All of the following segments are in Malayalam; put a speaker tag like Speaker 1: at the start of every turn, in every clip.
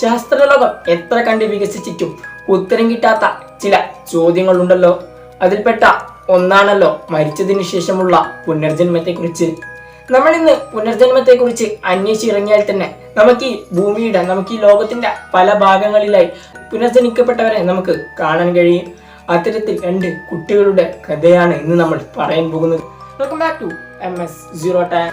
Speaker 1: ശാസ്ത്രലോകം എത്ര കണ്ട് വികസിച്ചിട്ടും ഉത്തരം കിട്ടാത്ത ചില ചോദ്യങ്ങളുണ്ടല്ലോ. അതിൽപ്പെട്ട ഒന്നാണല്ലോ മരിച്ചതിനു ശേഷമുള്ള പുനർജന്മത്തെക്കുറിച്ച്. നമ്മൾ ഇന്ന് പുനർജന്മത്തെക്കുറിച്ച് അന്വേഷിച്ചിറങ്ങിയാൽ തന്നെ നമുക്ക് ഈ ഭൂമിയുടെ നമുക്ക് ഈ ലോകത്തിന്റെ പല ഭാഗങ്ങളിലായി പുനർജനിക്കപ്പെട്ടവരെ നമുക്ക് കാണാൻ കഴിയും. അത്തരത്തിൽ രണ്ട് കുട്ടികളുടെ കഥയാണ് ഇന്ന് നമ്മൾ പറയാൻ പോകുന്നത്. Welcome back to M S zero time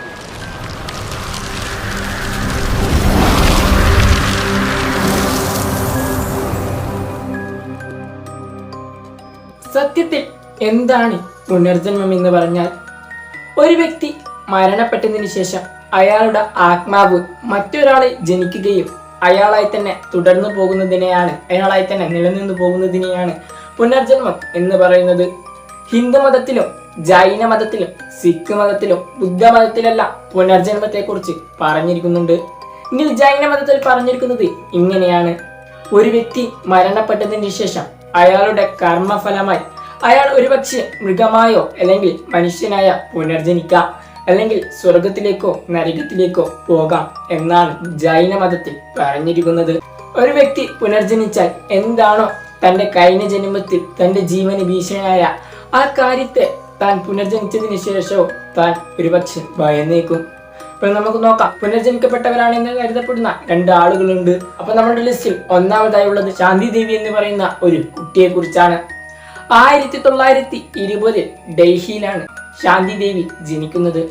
Speaker 1: സത്യത്തിൽ എന്താണ് പുനർജന്മം എന്ന് പറഞ്ഞാൽ? ഒരു വ്യക്തി മരണപ്പെട്ടതിന് ശേഷം അയാളുടെ ആത്മാവ് മറ്റൊരാളെ ജനിക്കുകയും അയാളായി തന്നെ തുടർന്നു പോകുന്നതിനെയാണ് അയാളായി തന്നെ നിലനിന്നു പോകുന്നതിനെയാണ് പുനർജന്മം എന്ന് പറയുന്നത്. ഹിന്ദു മതത്തിലും ജൈന മതത്തിലും സിഖ് മതത്തിലും ബുദ്ധമതത്തിലെല്ലാം പുനർജന്മത്തെക്കുറിച്ച് പറഞ്ഞിരിക്കുന്നുണ്ട്. എങ്കിൽ ജൈന മതത്തിൽ പറഞ്ഞിരിക്കുന്നത് ഇങ്ങനെയാണ്. ഒരു വ്യക്തി മരണപ്പെട്ടതിന് ശേഷം അയാളുടെ കർമ്മഫലമായി അയാൾ ഒരുപക്ഷെ മൃഗമായോ അല്ലെങ്കിൽ മനുഷ്യനായ പുനർജനിക്കാം. അല്ലെങ്കിൽ സ്വർഗത്തിലേക്കോ നരകത്തിലേക്കോ പോകാം എന്നാണ് ജൈന മതത്തിൽ പറഞ്ഞിരിക്കുന്നത്. ഒരു വ്യക്തി പുനർജനിച്ചാൽ എന്താണോ തന്റെ കഴിഞ്ഞ ജന്മത്തിൽ തന്റെ ജീവന് ഭീഷണിയായ ആ കാര്യത്തെ താൻ പുനർജനിച്ചതിന് ശേഷവും താൻ ഒരുപക്ഷെ ഭയന്നേക്കും. അപ്പൊ നമുക്ക് നോക്കാം. പുനർജനിക്കപ്പെട്ടവരാണെന്ന് കരുതപ്പെടുന്ന രണ്ട് ആളുകളുണ്ട്. അപ്പൊ നമ്മുടെ ലിസ്റ്റിൽ ഒന്നാമതായി ഉള്ളത് ശാന്തി ദേവി എന്ന് പറയുന്ന ഒരു കുട്ടിയെ കുറിച്ചാണ്. ആയിരത്തി തൊള്ളായിരത്തി ഇരുപതിൽ ഡൽഹിയിലാണ് ശാന്തി ദേവി ജനിക്കുന്നത്.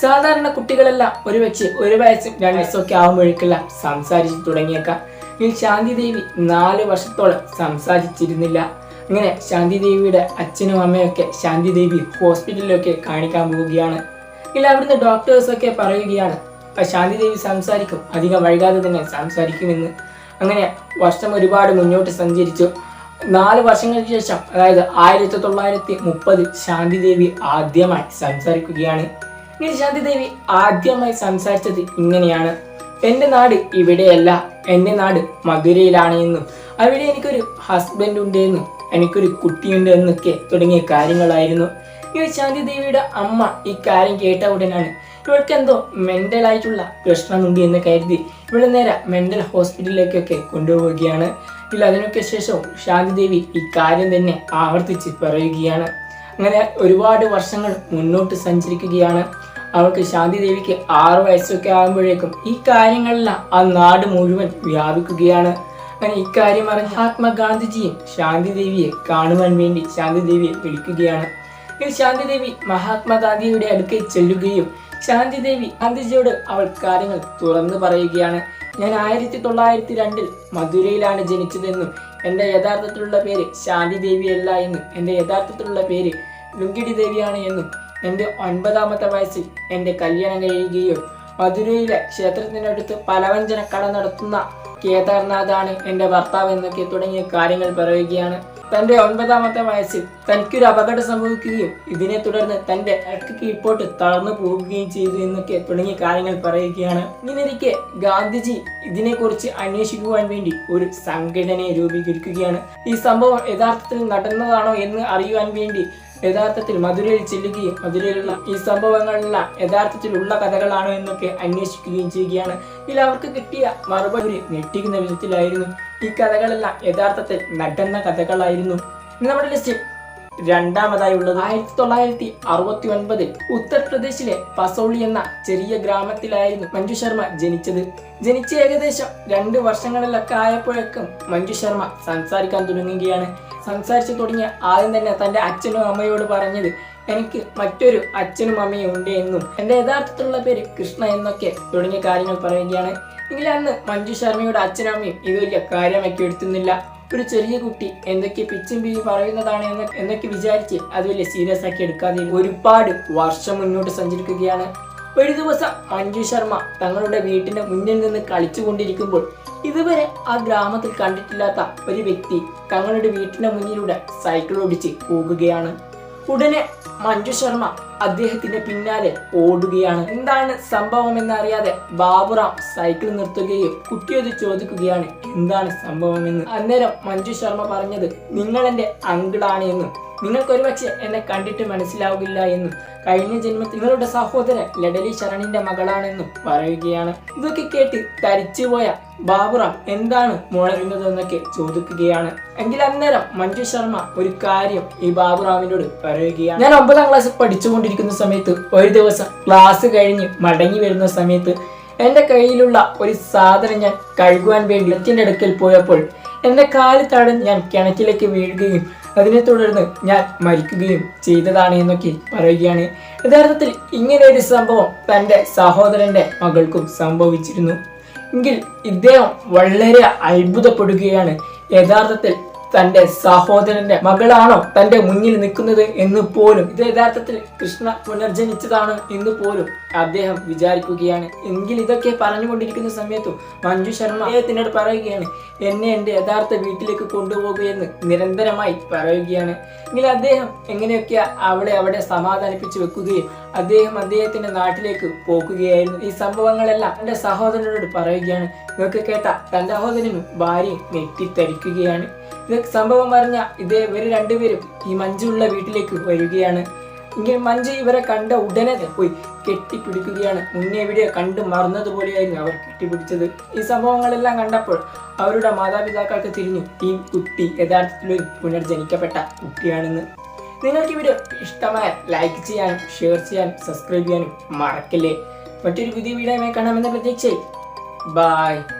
Speaker 1: സാധാരണ കുട്ടികളെല്ലാം ഒരു വെച്ച് ഒരു വയസ്സും രണ്ട് വയസ്സൊക്കെ ആകുമ്പോഴേക്കെല്ലാം സംസാരിച്ചു തുടങ്ങിയേക്കാം. ഈ ശാന്തി ദേവി നാല് വർഷത്തോളം സംസാരിച്ചിരുന്നില്ല. അങ്ങനെ ശാന്തി ദേവിയുടെ അച്ഛനും അമ്മയൊക്കെ ശാന്തി ദേവി ഹോസ്പിറ്റലിലൊക്കെ കാണിക്കാൻ പോവുകയാണ്. ഇല്ല അവിടുന്ന് ഡോക്ടേഴ്സൊക്കെ പറയുകയാണ്. "ആ ശാന്തി ദേവി സംസാരിക്കും. അധികം വൈകാതെ തന്നെ സംസാരിക്കുമെന്ന്. അങ്ങനെ വർഷം ഒരുപാട് മുന്നോട്ട് സഞ്ചരിച്ചു. നാല് വർഷങ്ങൾക്ക് ശേഷം അതായത് ആയിരത്തി തൊള്ളായിരത്തി മുപ്പതിൽ ശാന്തി ദേവി ആദ്യമായി സംസാരിക്കുകയാണ്. ഇങ്ങനെ ശാന്തിദേവി ആദ്യമായി സംസാരിച്ചത് ഇങ്ങനെയാണ്. എന്റെ നാട് ഇവിടെയല്ല. എന്റെ നാട് മധുരയിലാണ് എന്നും. അവിടെ എനിക്കൊരു ഹസ്ബൻഡ് ഉണ്ട് എന്നും എനിക്കൊരു കുട്ടിയുണ്ട് എന്നൊക്കെ തുടങ്ങിയ കാര്യങ്ങളായിരുന്നു. ഇങ്ങനെ ശാന്തി ദേവിയുടെ അമ്മ ഈ കാര്യം കേട്ട ഉടനാണ് ഇവൾക്ക് എന്തോ മെന്റൽ ആയിട്ടുള്ള പ്രശ്നമുണ്ട് എന്ന് കരുതി ഇവിടെ നേരെ മെന്റൽ ഹോസ്പിറ്റലിലേക്കൊക്കെ കൊണ്ടുപോവുകയാണ്. ഇല്ല അതിനൊക്കെ ശേഷം ശാന്തി ദേവി ഈ കാര്യം തന്നെ ആവർത്തിച്ച് പറയുകയാണ്. അങ്ങനെ ഒരുപാട് വർഷങ്ങൾ മുന്നോട്ട് സഞ്ചരിക്കുകയാണ്. അവൾക്ക് ശാന്തി ദേവിക്ക് ആറ് വയസ്സൊക്കെ ആകുമ്പോഴേക്കും ഈ കാര്യങ്ങളെല്ലാം ആ നാട് മുഴുവൻ വ്യാപിക്കുകയാണ്. അങ്ങനെ ഇക്കാര്യം അറിഞ്ഞ മഹാത്മാഗാന്ധിജിയും ശാന്തി ദേവിയെ കാണുവാൻ വേണ്ടി ശാന്തി ദേവിയെ വിളിക്കുകയാണ്. ഈ ശാന്തി മഹാത്മാഗാന്ധിയുടെ അടുക്കൽ ചെല്ലുകയും ശാന്തിദേവി ഗാന്ധിജിയോട് അവൾ കാര്യങ്ങൾ തുറന്നു പറയുകയാണ്. ഞാൻ ആയിരത്തി തൊള്ളായിരത്തി രണ്ടിൽ മധുരയിലാണ് ജനിച്ചതെന്നും എന്റെ യഥാർത്ഥത്തിലുള്ള പേര് ശാന്തി ദേവിയല്ല എന്നും എന്റെ യഥാർത്ഥത്തിലുള്ള പേര് ലുങ്കിടി ദേവിയാണ് എന്നും എന്റെ ഒൻപതാമത്തെ വയസ്സിൽ എന്റെ കല്യാണം കഴിയുകയും മധുരയിലെ ക്ഷേത്രത്തിനടുത്ത് പലവ്യഞ്ജന കട നടത്തുന്ന കേദാർനാഥാണ് എന്റെ ഭർത്താവ് എന്നൊക്കെ തുടങ്ങിയ കാര്യങ്ങൾ പറയുകയാണ്. തന്റെ ഒൻപതാമത്തെ വയസ്സിൽ തനിക്കൊരു അപകടം സംഭവിക്കുകയും ഇതിനെ തുടർന്ന് തന്റെ അടക്ക് കീഴ്പോട്ട് തളർന്നു പോകുകയും ചെയ്തു എന്നൊക്കെ തുടങ്ങിയ കാര്യങ്ങൾ പറയുകയാണ്. ഇങ്ങനെയിരിക്കെ ഗാന്ധിജി ഇതിനെക്കുറിച്ച് അന്വേഷിക്കുവാൻ വേണ്ടി ഒരു സംഘടനയെ രൂപീകരിക്കുകയാണ്. ഈ സംഭവം യഥാർത്ഥത്തിൽ നടന്നതാണോ എന്ന് അറിയുവാൻ വേണ്ടി യഥാർത്ഥത്തിൽ മധുരയിൽ ചെല്ലുകയും മധുരയിലുള്ള ഈ സംഭവങ്ങളെല്ലാം യഥാർത്ഥത്തിലുള്ള കഥകളാണോ എന്നൊക്കെ അന്വേഷിക്കുകയും ചെയ്യുകയാണ്. ഇതിൽ അവർക്ക് കിട്ടിയ മറുപടി ഞെട്ടിക്കുന്ന വിധത്തിലായിരുന്നു. ഈ കഥകളെല്ലാം യഥാർത്ഥത്തിൽ നടന്ന കഥകളായിരുന്നു. ഇനി നമ്മുടെ ലിസ്റ്റിൽ രണ്ടാമതായി ഉള്ളത് ആയിരത്തി തൊള്ളായിരത്തി അറുപത്തി ഒൻപതിൽ ഉത്തർപ്രദേശിലെ പസോളി എന്ന ചെറിയ ഗ്രാമത്തിലായിരുന്നു മഞ്ജു ശർമ്മ ജനിച്ചത്. ജനിച്ച ഏകദേശം രണ്ട് വർഷങ്ങളിലൊക്കെ ആയപ്പോഴേക്കും മഞ്ജു ശർമ്മ സംസാരിക്കാൻ തുടങ്ങുകയാണ്. സംസാരിച്ചു തുടങ്ങിയ ആദ്യം തന്നെ തന്റെ അച്ഛനും അമ്മയോട് പറഞ്ഞത് എനിക്ക് മറ്റൊരു അച്ഛനും അമ്മയും ഉണ്ട് എന്നും. എന്റെ യഥാർത്ഥത്തിലുള്ള പേര് കൃഷ്ണ എന്നൊക്കെ തുടങ്ങിയ കാര്യങ്ങൾ പറയുകയാണ്. എങ്കിൽ അന്ന് മഞ്ജു ശർമ്മയുടെ അച്ഛനും അമ്മയും ഇത് വലിയ കാര്യമാക്കി എടുത്തുന്നില്ല. ഒരു ചെറിയ കുട്ടി എന്തൊക്കെ പിച്ചും പീ പറയുന്നതാണ് എന്ന് എന്നൊക്കെ വിചാരിച്ച് അത് വലിയ സീരിയസ് ആക്കി എടുക്കാതെ ഒരുപാട് വർഷം മുന്നോട്ട് സഞ്ചരിക്കുകയാണ്. ഒരു ദിവസം മഞ്ജു ശർമ്മ തങ്ങളുടെ വീട്ടിന്റെ മുന്നിൽ നിന്ന് കളിച്ചുകൊണ്ടിരിക്കുമ്പോൾ ഇതുവരെ ആ ഗ്രാമത്തിൽ കണ്ടിട്ടില്ലാത്ത ഒരു വ്യക്തി തങ്ങളുടെ വീട്ടിന്റെ മുന്നിലൂടെ സൈക്കിൾ ഓടിച്ച് പോകുകയാണ്. ഉടനെ മഞ്ജു ശർമ്മ അദ്ദേഹത്തിന്റെ പിന്നാലെ ഓടുകയാണ്. എന്താണ് സംഭവം എന്നറിയാതെ ബാബുറാം സൈക്കിൾ നിർത്തുകയും കുട്ടിയോട് ചോദിക്കുകയാണ് എന്താണ് സംഭവം എന്ന് അന്നേരം മഞ്ജു ശർമ്മ പറഞ്ഞത് നിങ്ങൾ എന്റെ അങ്കിളാണ് എന്നും. നിങ്ങൾക്ക് ഒരുപക്ഷെ എന്നെ കണ്ടിട്ട് മനസ്സിലാവില്ല എന്നും കഴിഞ്ഞ ജന്മത്തിൽ നിങ്ങളുടെ സഹോദരൻ ലഡലി ശരണിന്റെ മകളാണെന്നും പറയുകയാണ്. ഇതൊക്കെ കേട്ട് തരിച്ചുപോയ ബാബുറാം എന്താണ് മുളകുന്നതെന്നൊക്കെ ചോദിക്കുകയാണ്. എങ്കിൽ അന്നേരം മഞ്ജു ശർമ്മ ഒരു കാര്യം ഈ ബാബുറാമിനോട് പറയുകയാണ്. ഞാൻ ഒമ്പതാം ക്ലാസ് പഠിച്ചുകൊണ്ടിരിക്കുന്ന സമയത്ത് ഒരു ദിവസം ക്ലാസ് കഴിഞ്ഞ് മടങ്ങി വരുന്ന സമയത്ത് എന്റെ കയ്യിലുള്ള ഒരു സാധനം ഞാൻ കഴുകുവാൻ വേണ്ടി അച്ഛന്റെ അടുക്കൽ പോയപ്പോൾ എന്റെ കാൽ തടഞ്ഞ് ഞാൻ കിണറ്റിലേക്ക് വീഴുകയും അതിനെ തുടർന്ന് ഞാൻ മരിക്കുകയും ചെയ്തതാണ് എന്നൊക്കെ പറയുകയാണ്. യഥാർത്ഥത്തിൽ ഇങ്ങനെ ഒരു സംഭവം തന്റെ സഹോദരന്റെ മകൾക്കും സംഭവിച്ചിരുന്നു. എങ്കിൽ ഇദ്ദേഹം വളരെ അത്ഭുതപ്പെടുകയാണ്. യഥാർത്ഥത്തിൽ തന്റെ സഹോദരന്റെ മകളാണോ തന്റെ മുന്നിൽ നിൽക്കുന്നത് എന്ന് പോലും ഇത് യഥാർത്ഥത്തിൽ കൃഷ്ണ പുനർജനിച്ചതാണ് എന്ന് പോലും അദ്ദേഹം വിചാരിക്കുകയാണ്. എങ്കിൽ ഇതൊക്കെ പറഞ്ഞുകൊണ്ടിരിക്കുന്ന സമയത്തും മഞ്ജു ശർമ്മ അദ്ദേഹത്തിനോട് പറയുകയാണ് എന്നെ എന്റെ യഥാർത്ഥ വീട്ടിലേക്ക് കൊണ്ടുപോകുകയെന്ന് നിരന്തരമായി പറയുകയാണ്. എങ്കിൽ അദ്ദേഹം എങ്ങനെയൊക്കെ അവിടെ അവിടെ സമാധാനിപ്പിച്ച് വെക്കുകയും അദ്ദേഹം അദ്ദേഹത്തിന്റെ നാട്ടിലേക്ക് പോകുകയായിരുന്നു. ഈ സംഭവങ്ങളെല്ലാം തന്റെ സഹോദരനോട് പറയുകയാണ്. ഇതൊക്കെ കേട്ട തന്റെ സഹോദരനും ഭാര്യയും നെറ്റിത്തരിക്കുകയാണ് ഇത് സംഭവം പറഞ്ഞ ഇതേ ഇവർ രണ്ടുപേരും ഈ മഞ്ജുള്ള വീട്ടിലേക്ക് വരികയാണ്. എങ്കിൽ മഞ്ജു ഇവരെ കണ്ട ഉടനെ പോയി കെട്ടിപ്പിടിക്കുകയാണ്. മുന്നേ എവിടെയോ കണ്ടു മറന്നതുപോലെയായിരുന്നു അവർ കെട്ടിപ്പിടിച്ചത്. ഈ സംഭവങ്ങളെല്ലാം കണ്ടപ്പോൾ അവരുടെ മാതാപിതാക്കൾക്ക് തിരിഞ്ഞു. ഈ കുട്ടി യഥാർത്ഥത്തിൽ പുനർജനിക്കപ്പെട്ട കുട്ടിയാണെന്ന്. നിങ്ങൾക്ക് വീഡിയോ ഇഷ്ടമായ ലൈക്ക് ചെയ്യാനും ഷെയർ ചെയ്യാനും സബ്സ്ക്രൈബ് ചെയ്യാനും മറക്കല്ലേ. മറ്റൊരു പുതിയ വീഡിയോ കാണാമെന്ന പ്രതീക്ഷയിൽ. ബായ്